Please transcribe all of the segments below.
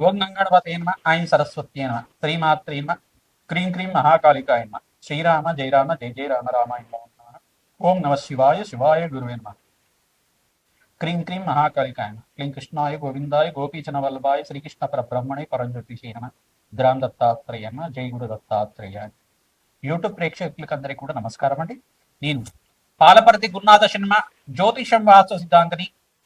ఓం గంగణపతే నమ. ఐం సరస్వత్యే నమ. క్రీం క్రీం మహాకాళికాయ శ్రీరామ జయరామ జయ జయ రామ రామాయ ఓం నమ శివాయ శివాయ గురువే క్రీం క్రీం మహాకాళికాయ క్లీం కృష్ణాయ గోవిందాయ గోపీచన వల్లభాయ శ్రీకృష్ణ పరబ్రహ్మణి పరంజ్యోతిషే నమ. గ్రామ దత్తాత్రేయ జై గురు దత్తాత్రేయ యూట్యూబ్ ప్రేక్షకులకందరికీ కూడా నమస్కారం అండి నేను పాలపర్తి గురునాథ సినిమా జ్యోతిషం వాస్తు సిద్ధాంతిని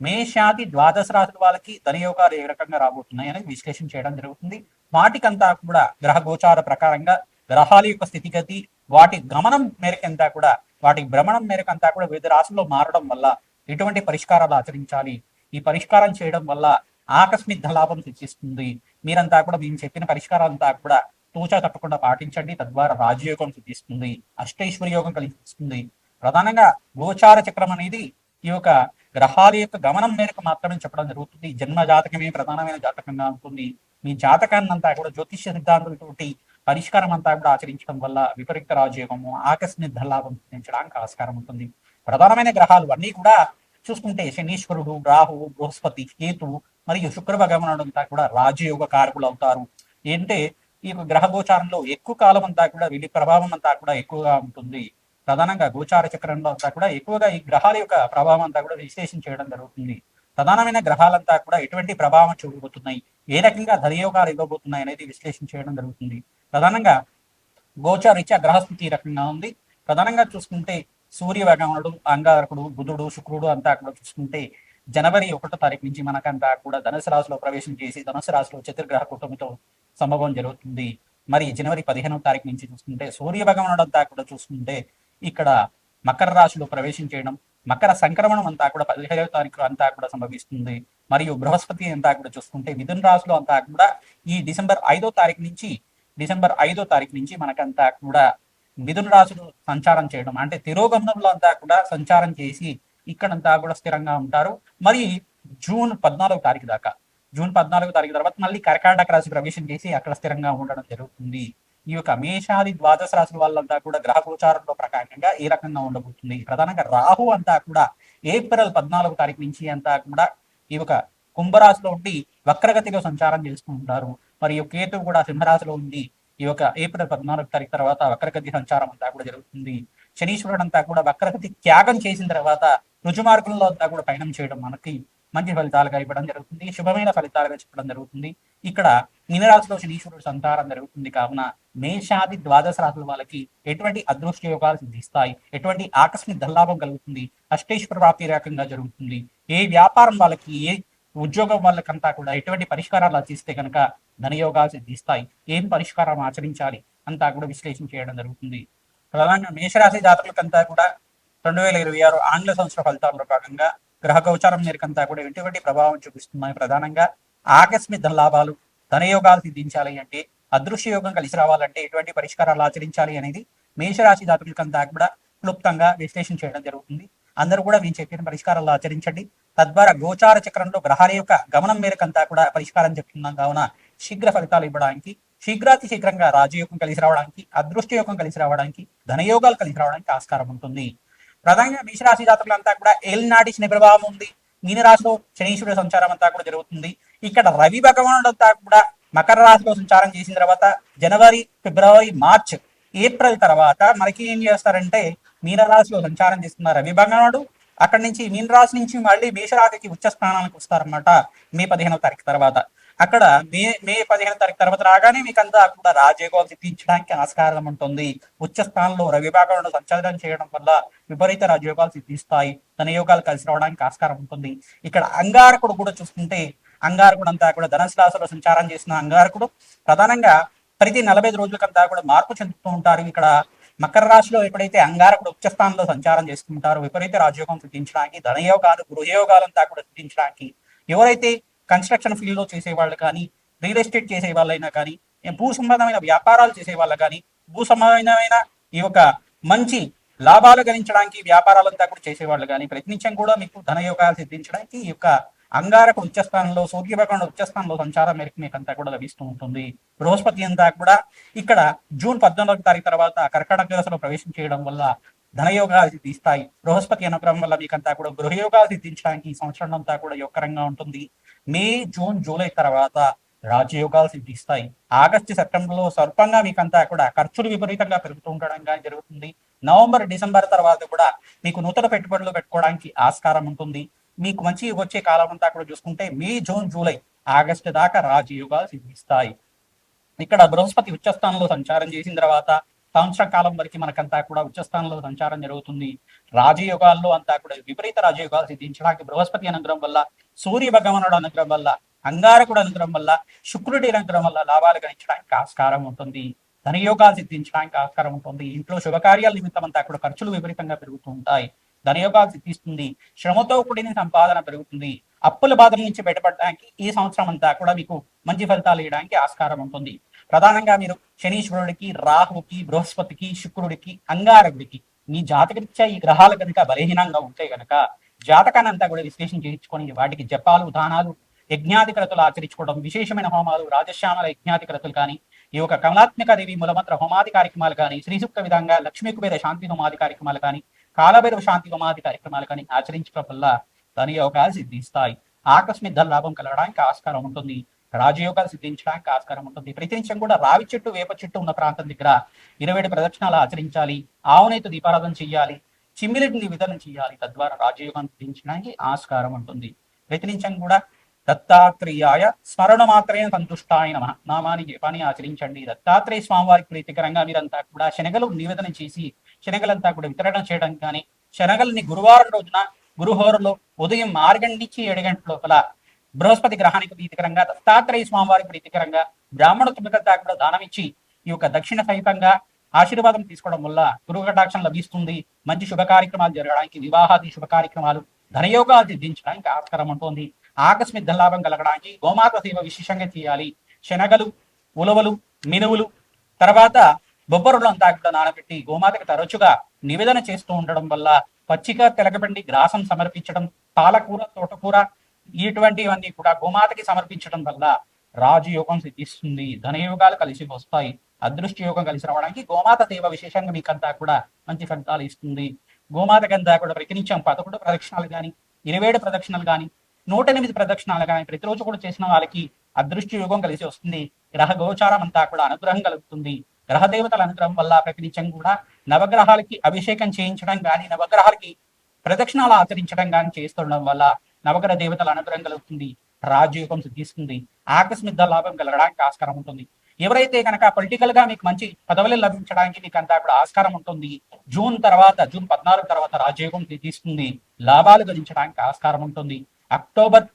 మేషాది ద్వాదశ రాశుల వాళ్ళకి ధనయోగాలు ఏ రకంగా రాబోతున్నాయి అనేది విశ్లేషణ చేయడం జరుగుతుంది. వాటికంతా కూడా గ్రహ గోచార ప్రకారంగా గ్రహాల యొక్క స్థితిగతి వాటి గమనం మేరకంతా కూడా వాటి భ్రమణం మేరకంతా కూడా వివిధ రాశుల్లో మారడం వల్ల ఎటువంటి పరిష్కారాలు ఆచరించాలి? ఈ పరిష్కారం చేయడం వల్ల ఆకస్మిక ధలాభం సిద్ధిస్తుంది మీరంతా కూడా మేము చెప్పిన పరిష్కారాలంతా కూడా తూచా తప్పకుండా పాటించండి. తద్వారా రాజయోగం సిద్ధిస్తుంది. అష్టైశ్వర్యోగం కలిగిస్తుంది ప్రధానంగా గోచార చక్రం అనేది ఈ యొక్క గ్రహాల యొక్క గమనం మేరకు మాత్రమే చెప్పడం జరుగుతుంది. జన్మ జాతకమే ప్రధానమైన జాతకంగా ఉంటుంది. మీ జాతకాన్ని అంతా కూడా జ్యోతిష్య సిద్ధాంతంతో పరిష్కారం అంతా కూడా ఆచరించడం వల్ల విపరీత రాజయోగము ఆకస్మిక ధనలాభం సిద్ధించడానికి ఆస్కారం ఉంటుంది. ప్రధానమైన గ్రహాలు అన్నీ కూడా చూసుకుంటే శనీశ్వరుడు రాహువు బృహస్పతి కేతువు మరియు శుక్ర అంతా కూడా రాజయోగ కారకులు అవుతారు. ఏంటంటే ఈ యొక్క గ్రహ గోచారంలో ఎక్కువ కాలం అంతా కూడా వీటి ప్రభావం అంతా కూడా ఎక్కువగా ఉంటుంది. ప్రధానంగా గోచార చక్రంలో అంతా కూడా ఎక్కువగా ఈ గ్రహాల యొక్క ప్రభావం అంతా కూడా విశ్లేషణ చేయడం జరుగుతుంది. ప్రధానమైన గ్రహాలంతా కూడా ఎటువంటి ప్రభావం చూపబోతున్నాయి? ఏ రకంగా ధనయోగాలు ఇవ్వబోతున్నాయి అనేది విశ్లేషణ చేయడం జరుగుతుంది. ప్రధానంగా గోచారీత్యా గ్రహస్థితి రకంగా ఉంది? ప్రధానంగా చూసుకుంటే సూర్య అంగారకుడు బుధుడు శుక్రుడు అంతా కూడా చూసుకుంటే జనవరి ఒకటో తారీఖు నుంచి మనకంతా కూడా ధనుసు రాశిలో ప్రవేశం చేసి ధనుసు రాశిలో చతుర్గ్రహ కుటుంబంతో సంభవం జరుగుతుంది. మరి జనవరి పదిహేనవ తారీఖు నుంచి చూసుకుంటే సూర్య భగవానుడు అంతా కూడా చూసుకుంటే ఇక్కడ మకర రాశిలో ప్రవేశం చేయడం మకర సంక్రమణం అంతా కూడా పదిహేడవ తారీఖు అంతా కూడా సంభవిస్తుంది. మరియు బృహస్పతి అంతా కూడా చూసుకుంటే మిథున రాశిలో అంతా కూడా ఈ డిసెంబర్ ఐదో తారీఖు నుంచి డిసెంబర్ ఐదో తారీఖు నుంచి మనకంతా కూడా మిథున రాశులు సంచారం చేయడం అంటే తిరోగమనంలో అంతా కూడా సంచారం చేసి ఇక్కడంతా కూడా స్థిరంగా ఉంటారు. మరి జూన్ పద్నాలుగో తారీఖు దాకా జూన్ పద్నాలుగో తారీఖు తర్వాత మళ్ళీ కర్కాటక రాశి ప్రవేశం చేసి అక్కడ స్థిరంగా ఉండడం జరుగుతుంది. ఈ యొక్క మేషాది ద్వాదశ రాశుల వాళ్ళంతా కూడా గ్రహ గోచారంలో ప్రకారంగా ఏ రకంగా ఉండబోతుంది? ప్రధానంగా రాహు అంతా కూడా ఏప్రిల్ పద్నాలుగు తారీఖు నుంచి అంతా కూడా ఈ యొక్క కుంభరాశిలో ఉండి వక్రగతిలో సంచారం చేస్తూ ఉంటారు. మరియు కేతు కూడా సింహరాశిలో ఉండి ఈ యొక్క ఏప్రిల్ పద్నాలుగు తారీఖు తర్వాత వక్రగతి సంచారం అంతా కూడా జరుగుతుంది. శనీశ్వరుడు అంతా కూడా వక్రగతి త్యాగం చేసిన తర్వాత రుజుమార్గంలో అంతా కూడా పయనం చేయడం మనకి మంచి ఫలితాలుగా ఇవ్వడం జరుగుతుంది శుభమైన ఫలితాలుగా చెప్పడం జరుగుతుంది. ఇక్కడ మీనరాశిలో శనీశ్వరుడు సంతారం జరుగుతుంది. కావున మేషాది ద్వాదశ రాశుల వాళ్ళకి ఎటువంటి అదృష్ట యోగాలు సిద్ధిస్తాయి? ఎటువంటి ఆకస్మిక దల్లాభం కలుగుతుంది? అష్టేశ్వర ప్రాప్తి రకంగా జరుగుతుంది? ఏ వ్యాపారం వాళ్ళకి ఏ ఉద్యోగం వాళ్ళకంతా కూడా ఎటువంటి పరిష్కారాలు ఆచరిస్తే కనుక ధనయోగాలు సిద్ధిస్తాయి. ఏం పరిష్కారం ఆచరించాలి అంతా కూడా విశ్లేషణ చేయడం జరుగుతుంది. ప్రధానంగా మేషరాశి జాతకులకంతా కూడా రెండు వేల ఇరవై ఆరు ఆంగ్ల సంవత్సర ఫలితాల్లో భాగంగా గ్రహ గోచారం మేరకంతా కూడా ఎటువంటి ప్రభావం చూపిస్తున్నాయి ప్రధానంగా ఆకస్మిక ధన లాభాలు ధనయోగాలు సిద్ధించాలి అంటే అదృశ్య యోగం కలిసి రావాలంటే ఎటువంటి పరిష్కారాలు ఆచరించాలి అనేది మేషరాశి జాతకులకంతా కూడా క్లుప్తంగా విశ్లేషణ చేయడం జరుగుతుంది. అందరూ కూడా మేము చెప్పిన పరిష్కారాలు ఆచరించండి. తద్వారా గోచార చక్రంలో గ్రహాల యొక్క గమనం మేరకంతా కూడా పరిష్కారం చెప్తున్నాం కావున శీఘ్ర ఫలితాలు ఇవ్వడానికి శీఘ్రాతి శీఘ్రంగా రాజయోగం కలిసి రావడానికి అదృష్ట యోగం కలిసి రావడానికి ధనయోగాలు కలిసి రావడానికి ఆస్కారం ఉంటుంది. ప్రధానంగా మేషరాశి జాతకులంతా కూడా ఏలినాటి శని ప్రభావం ఉంది. మీనరాశిలో శనీశ్వరుడు సంచారం అంతా కూడా జరుగుతుంది. ఇక్కడ రవి భగవానుడు అంతా కూడా మకర రాశిలో సంచారం చేసిన తర్వాత జనవరి ఫిబ్రవరి మార్చ్ ఏప్రిల్ తర్వాత మనకి ఏం చేస్తారంటే మీనరాశిలో సంచారం చేస్తున్న రవి భగవానుడు అక్కడి నుంచి మీనరాశి నుంచి మళ్ళీ మేషరాశికి ఉచ్చ స్థానానికి వస్తారన్నమాట. మే పదిహేనవ తారీఖు తర్వాత. అక్కడ మే మే పదిహేను తారీఖు తర్వాత రాగానే మీకు అంతా కూడా రాజయోగాలు సిద్ధించడానికి ఆస్కారం ఉంటుంది. ఉచ్చ స్థానంలో రవిభాగంలో సంచారం చేయడం వల్ల విపరీత రాజయోగాలు సిద్ధిస్తాయి. ధనయోగాలు కలిసి రావడానికి ఆస్కారం ఉంటుంది. ఇక్కడ అంగారకుడు కూడా చూస్తుంటే అంగారకుడు అంతా కూడా ధనుసు రాశిలో సంచారం చేసిన అంగారకుడు. ప్రధానంగా ప్రతి నలభై ఐదు రోజులకంతా కూడా మార్పు చెందుతూ ఉంటారు. ఇక్కడ మకర రాశిలో ఎప్పుడైతే అంగారకుడు ఉచ్చ స్థానంలో సంచారం చేసుకుంటారు విపరీత రాజయోగం సిద్ధించడానికి ధనయోగాలు గృహయోగాలంతా కూడా సిద్ధించడానికి ఎవరైతే కన్స్ట్రక్షన్ ఫీల్డ్లో చేసే వాళ్ళు కానీ రియల్ ఎస్టేట్ చేసే వాళ్ళైనా కానీ భూ సంబంధమైన వ్యాపారాలు చేసే వాళ్ళు కానీ భూ సంబంధమైన ఈ యొక్క మంచి లాభాలు గణించడానికి వ్యాపారాలంతా కూడా చేసేవాళ్ళు కానీ ప్రతినిత్యం కూడా మీకు ధనయోగాలు సిద్ధించడానికి ఈ యొక్క అంగారక ఉచ్చస్థానంలో సూర్యభగవాన్ ఉచ్చస్థానంలో సంచారం మేరకు మీకు అంతా కూడా లభిస్తూ ఉంటుంది. బృహస్పతి అంతా కూడా ఇక్కడ జూన్ పద్నాలుగు తారీఖు తర్వాత కర్కటక దశలో ప్రవేశం చేయడం వల్ల ధనయోగాలు సిద్ధిస్తాయి బృహస్పతి అనుగ్రహం వల్ల మీకంతా కూడా గృహయోగాలు సిద్ధించడానికి ఈ సంవత్సరం అంతా కూడా యోగకరంగా ఉంటుంది. మే జూన్ జూలై తర్వాత రాజయోగాలు సిద్ధిస్తాయి. ఆగస్టు సెప్టెంబర్లో స్వల్పంగా మీకంతా కూడా ఖర్చులు విపరీతంగా పెరుగుతూ ఉండడం జరుగుతుంది. నవంబర్ డిసెంబర్ తర్వాత కూడా మీకు నూతన పెట్టుబడులు పెట్టుకోవడానికి ఆస్కారం ఉంటుంది. మీకు మంచి వచ్చే కాలం అంతా కూడా చూసుకుంటే మే జూన్ జూలై ఆగస్టు దాకా రాజయోగాలు సిద్ధిస్తాయి. ఇక్కడ బృహస్పతి ఉచ్చస్థానంలో సంచారం చేసిన తర్వాత సంవత్సర కాలం వరకు మనకంతా కూడా ఉచ్చస్థానంలో సంచారం జరుగుతుంది. రాజయోగాల్లో అంతా కూడా విపరీత రాజయోగాలు సిద్ధించడానికి బృహస్పతి అనుగ్రహం వల్ల సూర్య భగవానుడు అనుగ్రహం వల్ల అంగారకుడు అనుగ్రహం వల్ల శుక్రుడి అనుగ్రహం వల్ల లాభాలు గణించడానికి ఆస్కారం ఉంటుంది. ధనయోగాలు సిద్ధించడానికి ఆస్కారం ఉంటుంది. ఇంట్లో శుభకార్యాల నిమిత్తం అంతా కూడా ఖర్చులు విపరీతంగా పెరుగుతూ ఉంటాయి. ధనయోగాలు సిద్ధిస్తుంది. శ్రమతో కూడిన సంపాదన పెరుగుతుంది. అప్పుల బాధల నుంచి బయటపడడానికి ఈ సంవత్సరం అంతా కూడా మీకు మంచి ఫలితాలు ఇవ్వడానికి ఆస్కారం ఉంటుంది. ప్రధానంగా మీరు శనీశ్వరుడికి రాహుకి బృహస్పతికి శుక్రుడికి అంగారకుడికి మీ జాతకరీత్యా ఈ గ్రహాలు కనుక బలహీనంగా ఉంటే గనక జాతకాన్ని అంతా కూడా విశ్లేషణ చేయించుకొని వాటికి జపాలు దానాలు యజ్ఞాధికరతులు ఆచరించుకోవడం విశేషమైన హోమాలు రాజశ్యామల యజ్ఞాధికరతులు కానీ ఈ యొక్క కమలాత్మిక దేవి మూలమంత్ర హోమాది కార్యక్రమాలు కానీ శ్రీసూక్త విధంగా లక్ష్మీ కుబేర శాంతి హోమాది కార్యక్రమాలు కానీ కాలభైరవ శాంతి హోమాది కార్యక్రమాలు కానీ ఆచరించడం వల్ల ధన యోగాలు సిద్ధిస్తాయి. ఆకస్మిక ధన లాభం కలగడానికి ఆస్కారం ఉంటుంది. రాజయోగాలు సిద్ధించడానికి ఆస్కారం ఉంటుంది. ప్రతినిత్యం కూడా రావి చెట్టు వేప చెట్టు ఉన్న ప్రాంతం దగ్గర ఇరవై ఏడు ప్రదక్షిణాలు ఆచరించాలి. ఆవునైతే దీపారాధన చేయాలి చిమ్మిలిటిని విధనం చేయాలి తద్వారా రాజయోగాన్ని సిద్ధించడానికి ఆస్కారం ఉంటుంది. ప్రతినిత్యం కూడా దత్తాత్రేయాయ స్మరణ మాత్రమే సంతుష్టాయ నమ. నామాని జపాన్ని ఆచరించండి. దత్తాత్రేయ స్వామివారికి ప్రీతికరంగా మీరంతా కూడా శనగలు నివేదన చేసి శనగలంతా కూడా వితరణ చేయడం కానీ శనగల్ని గురువారం రోజున గురుహోరలో ఉదయం ఆరు గంటల నుంచి ఏడు గంటల లోపల బృహస్పతి గ్రహానికి ప్రీతికరంగా దత్తాత్రేయ స్వామివారికి ప్రీతికరంగా బ్రాహ్మణ తుమ్మికంతా కూడా దానం ఇచ్చి ఈ యొక్క దక్షిణ సహితంగా ఆశీర్వాదం తీసుకోవడం వల్ల గురువు కటాక్షం లభిస్తుంది. మంచి శుభ కార్యక్రమాలు జరగడానికి వివాహాది శుభ కార్యక్రమాలు ధనయోగాలు సిద్ధించడానికి ఆస్కారం ఉంటుంది. ఆకస్మిక ధనలాభం కలగడానికి గోమాత సేవ విశేషంగా చేయాలి. శనగలు ఉలవలు మినువులు తర్వాత బొబ్బరులు అంతా కూడా నానబెట్టి గోమాతకు తరచుగా నివేదన చేస్తూ ఉండడం వల్ల పచ్చిక తెలగబండి గ్రాసం సమర్పించడం పాలకూర తోటకూర ఇటువంటివన్నీ కూడా గోమాతకి సమర్పించడం వల్ల రాజయోగం సిద్ధిస్తుంది. ధనయోగాలు కలిసి వస్తాయి. అదృష్ట యోగం కలిసి రావడానికి గోమాత సేవ విశేషంగా మీకంతా కూడా మంచి ఫలితాలు ఇస్తుంది. గోమాతకంతా కూడా ప్రతినిత్యం పదకొండు ప్రదక్షిణాలు కానీ ఇరవై ఏడు ప్రదక్షిణలు కానీ నూట ఎనిమిది ప్రదక్షిణాలు కానీ ప్రతిరోజు కూడా చేసిన వాళ్ళకి అదృష్ట యోగం కలిసి వస్తుంది. గ్రహ గోచారం అంతా కూడా అనుగ్రహం కలుగుతుంది. గ్రహ దేవతల అనుగ్రహం వల్ల ప్రతినిత్యం కూడా నవగ్రహాలకి అభిషేకం చేయించడం కానీ నవగ్రహాలకి ప్రదక్షిణాలు ఆచరించడం కానీ చేస్తుండడం వల్ల నవగ్రహ దేవతల అనుగ్రహం కలుగుతుంది. రాజయోగం సిద్ధిస్తుంది. ఆకస్మిక లాభం కలగడానికి ఆస్కారం ఉంటుంది. ఎవరైతే కనుక పొలిటికల్గా మీకు మంచి పదవులు లభించడానికి మీకు అంతా కూడా ఆస్కారం ఉంటుంది జూన్ తర్వాత జూన్ పద్నాలుగు తర్వాత రాజయోగం సిద్ధిస్తుంది. లాభాలు గడించడానికి ఆస్కారం ఉంటుంది. అక్టోబర్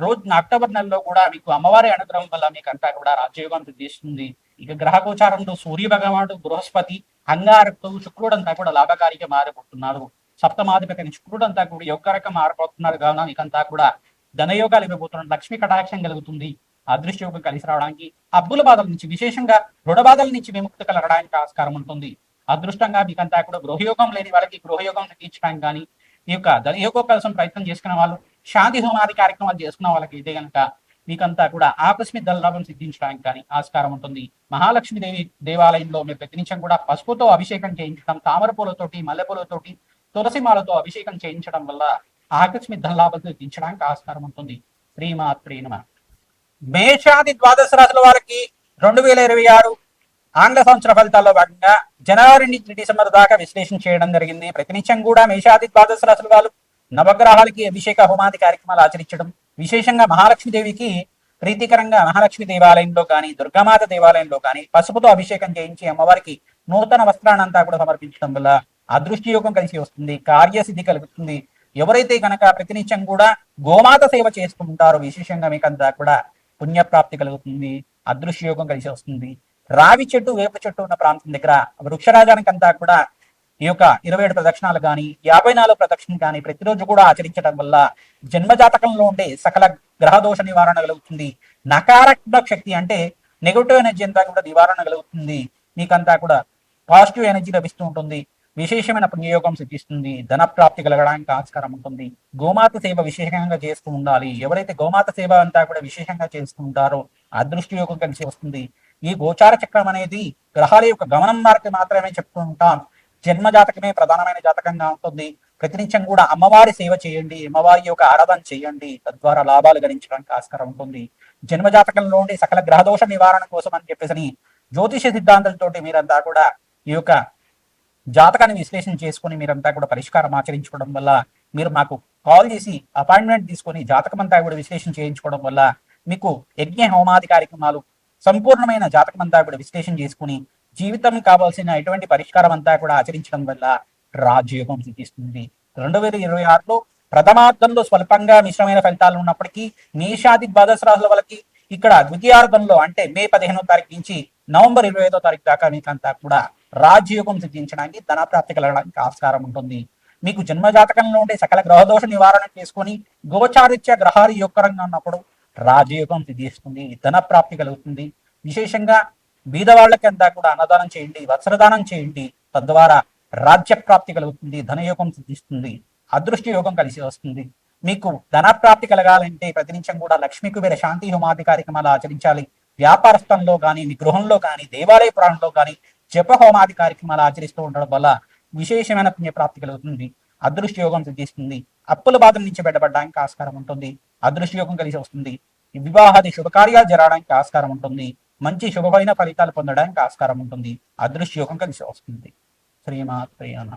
రోజు అక్టోబర్ నెలలో కూడా మీకు అమ్మవారి అనుగ్రహం వల్ల మీకు అంతా కూడా రాజయోగం సిద్ధిస్తుంది. ఇక గ్రహ గోచారంలో సూర్య భగవానుడు బృహస్పతి అంగారకుడు శుక్రుడు అంతా కూడా లాభకారిగా మారిపోతున్నారు సప్తమాధిపతి శుక్రుడు అంతా కూడా యొక్కరక మారిపోతున్నారు కావున మీకంతా కూడా ధనయోగాలు ఇవ్వబోతున్నారు. లక్ష్మీ కటాక్షం కలుగుతుంది. అదృష్టయోగం కలిసి రావడానికి అబ్బుల బాధల నుంచి విశేషంగా రుణ బాధల నుంచి విముక్తి కలగడానికి ఆస్కారం ఉంటుంది. అదృష్టంగా మీకంతా కూడా గృహయోగం లేని వాళ్ళకి గృహయోగం తగ్గించడానికి కానీ ఈ యొక్క ధనయోగం కోసం ప్రయత్నం చేసుకున్న వాళ్ళు శాంతి హోమాది కార్యక్రమాలు చేసుకున్న వాళ్ళకి ఇదే కనుక మీకంతా కూడా ఆకస్మిక ధనలాభం సిద్ధించడానికి కానీ ఆస్కారం ఉంటుంది. మహాలక్ష్మి దేవి దేవాలయంలో మీరు ప్రతినిత్యం కూడా పసుపుతో అభిషేకం చేయించడం తామర పూలతోటి మల్లెపూలతోటి తులసిమాలతో అభిషేకం చేయించడం వల్ల ఆకస్మిక ధనలాభం దించడానికి ఆస్కారం ఉంటుంది. శ్రీమాత్రి నమ. మేషాది ద్వాదశ రాశుల వారికి రెండు వేల ఇరవై ఆరు ఆంగ్ల సంవత్సర ఫలితాల్లో భాగంగా జనవరి నుంచి డిసెంబర్ దాకా విశ్లేషణ చేయడం జరిగింది. ప్రతినిత్యం కూడా మేషాది ద్వాదశ రాశుల వాళ్ళు నవగ్రహాలకి అభిషేక హోమాది కార్యక్రమాలు ఆచరించడం విశేషంగా మహాలక్ష్మీదేవికి ప్రీతికరంగా మహాలక్ష్మి దేవాలయంలో కానీ దుర్గామాత దేవాలయంలో కానీ పసుపుతో అభిషేకం చేయించి అమ్మవారికి నూతన వస్త్రాన్నంతా కూడా సమర్పించడం వల్ల అదృష్టి యోగం కలిసి వస్తుంది కార్యసిద్ధి కలుగుతుంది. ఎవరైతే కనుక ప్రతినిత్యం కూడా గోమాత సేవ చేసుకుంటారో విశేషంగా మీకంతా కూడా పుణ్యప్రాప్తి కలుగుతుంది అదృశ్య యోగం కలిసి వస్తుంది. రావి చెట్టు వేప చెట్టు ఉన్న ప్రాంతం దగ్గర వృక్షరాజానికి అంతా కూడా ఈ యొక్క ఇరవై ఏడు ప్రదక్షిణాలు కానీ యాభై నాలుగు ప్రదక్షిణలు కానీ ప్రతిరోజు కూడా ఆచరించడం వల్ల జన్మజాతకంలో ఉండే సకల గ్రహదోష నివారణ కలుగుతుంది. నకారాత్మక శక్తి అంటే నెగటివ్ ఎనర్జీ అంతా కూడా నివారణ కలుగుతుంది. మీకంతా కూడా పాజిటివ్ ఎనర్జీ లభిస్తూ ఉంటుంది. విశేషమైన పుణ్యయోగం సిద్ధిస్తుంది. ధన ప్రాప్తి కలగడానికి ఆస్కారం ఉంటుంది. గోమాత సేవ విశేషంగా చేస్తూ ఉండాలి. ఎవరైతే గోమాత సేవ అంతా కూడా విశేషంగా చేస్తూ ఉంటారో అదృష్టయోగం కలిసి వస్తుంది. ఈ గోచార చక్రం అనేది గ్రహాల యొక్క గమనం మార్గం మాత్రమే చెప్తూ ఉంటాం. జన్మ జాతకమే ప్రధానమైన జాతకంగా ఉంటుంది. ప్రతినిత్యం కూడా అమ్మవారి సేవ చేయండి. అమ్మవారి యొక్క ఆరాధన చేయండి. తద్వారా లాభాలు గణించడానికి ఆస్కారం ఉంటుంది. జన్మ జాతకంలో సకల గ్రహదోష నివారణ కోసం అని చెప్పేసి జ్యోతిష సిద్ధాంతంతో మీరంతా కూడా ఈ యొక్క జాతకాన్ని విశ్లేషణ చేసుకుని మీరంతా కూడా పరిష్కారం ఆచరించుకోవడం వల్ల మీరు మాకు కాల్ చేసి అపాయింట్మెంట్ తీసుకొని జాతకం అంతా కూడా విశ్లేషణ చేయించుకోవడం వల్ల మీకు యజ్ఞ హోమాది కార్యక్రమాలు సంపూర్ణమైన జాతకం అంతా కూడా విశ్లేషణ చేసుకుని జీవితం కావాల్సిన ఎటువంటి పరిష్కారం అంతా కూడా ఆచరించడం వల్ల రాజయోగం సిద్ధిస్తుంది. రెండు వేల ఇరవై ఆరులో ప్రథమార్థంలో స్వల్పంగా మిశ్రమైన ఫలితాలు ఉన్నప్పటికీ మేషాది ద్వాదశ రాసుల వాళ్ళకి ఇక్కడ ద్వితీయార్థంలో అంటే మే పదిహేనో తారీఖు నుంచి నవంబర్ ఇరవై ఐదో తారీఖు దాకా మీకంతా కూడా రాజయోగం సిద్ధించడానికి ధనప్రాప్తి కలగడానికి ఆస్కారం ఉంటుంది. మీకు జన్మ జాతకంలో ఉండే సకల గ్రహదోష నివారణ చేసుకొని గోచారిత్య గ్రహాలు యొక్కరంగా ఉన్నప్పుడు రాజయోగం సిద్ధిస్తుంది ధన ప్రాప్తి కలుగుతుంది. విశేషంగా బీదవాళ్ళకి అంతా కూడా అన్నదానం చేయండి వస్త్రదానం చేయండి. తద్వారా రాజ్య ప్రాప్తి కలుగుతుంది ధనయోగం సిద్ధిస్తుంది అదృష్ట యోగం కలిసి వస్తుంది. మీకు ధన ప్రాప్తి కలగాలంటే ప్రతినిత్యం కూడా లక్ష్మీ కుబేర శాంతి హోమాది కార్యక్రమాలు ఆచరించాలి. వ్యాపారస్థంలో కానీ మీ గృహంలో కానీ దేవాలయ పురాణంలో కానీ జప హోమాది కార్యక్రమాలు ఆచరిస్తూ ఉండడం వల్ల విశేషమైన పుణ్యప్రాప్తి కలుగుతుంది. అదృష్ట యోగం సిద్ధిస్తుంది. అప్పుల బాధ నుంచి బయటపడడానికి ఆస్కారం ఉంటుంది. అదృష్ట యోగం కలిసి వస్తుంది. వివాహాది శుభకార్యాలు జరగడానికి ఆస్కారం ఉంటుంది. మంచి శుభమైన ఫలితాలు పొందడానికి ఆస్కారం ఉంటుంది. అదృష్ట యోగం కలిసి వస్తుంది. శ్రీమాత్రేయన